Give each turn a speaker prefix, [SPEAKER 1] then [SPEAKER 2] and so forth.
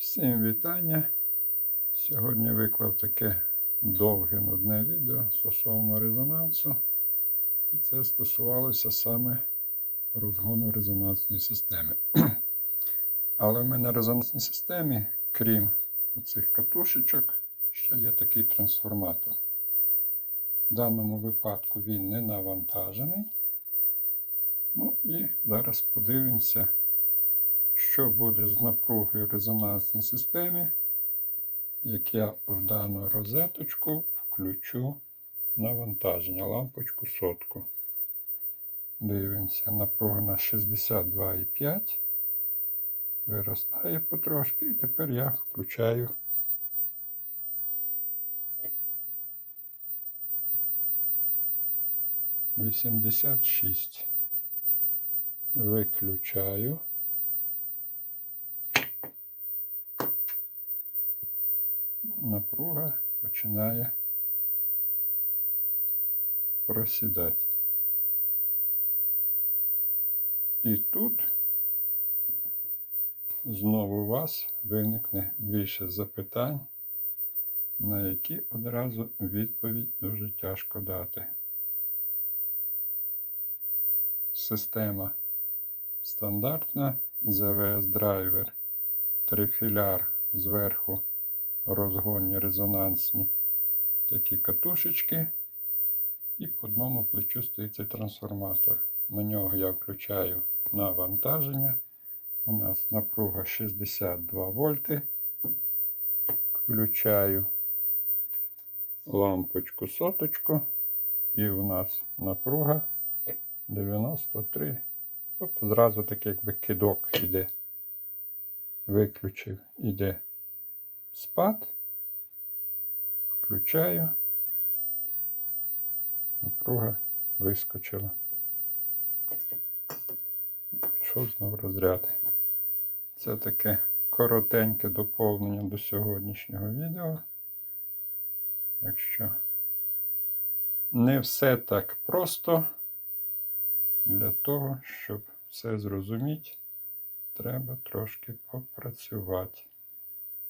[SPEAKER 1] Всім вітання. Сьогодні виклав таке довге нудне відео стосовно резонансу. І це стосувалося саме розгону резонансної системи. Але в мене на резонансній системі, крім цих катушечок, ще є такий трансформатор. В даному випадку він не навантажений. Ну і зараз подивимося, що буде з напругою резонансній системі, як я в дану розеточку включу навантаження, лампочку сотку. Дивимося, напруга на 62,5. Виростає потрошки, і тепер я включаю Вісімдесят шість. Виключаю. Напруга починає просідати. І тут знову у вас виникне більше запитань, на які одразу відповідь дуже тяжко дати. Система стандартна ZVS драйвер, трифіляр зверху розгонні резонансні такі катушечки. І по одному плечу стоїть цей трансформатор. На нього я включаю навантаження. У нас напруга 62 вольти. Включаю лампочку соточку. І у нас напруга 93. Тобто зразу так якби кидок іде. Виключив, іде спад. Включаю. Напруга вискочила. Пішов знову розряд. Це таке коротеньке доповнення до сьогоднішнього відео. Так що не все так просто. Для того, щоб все зрозуміти, треба трошки попрацювати.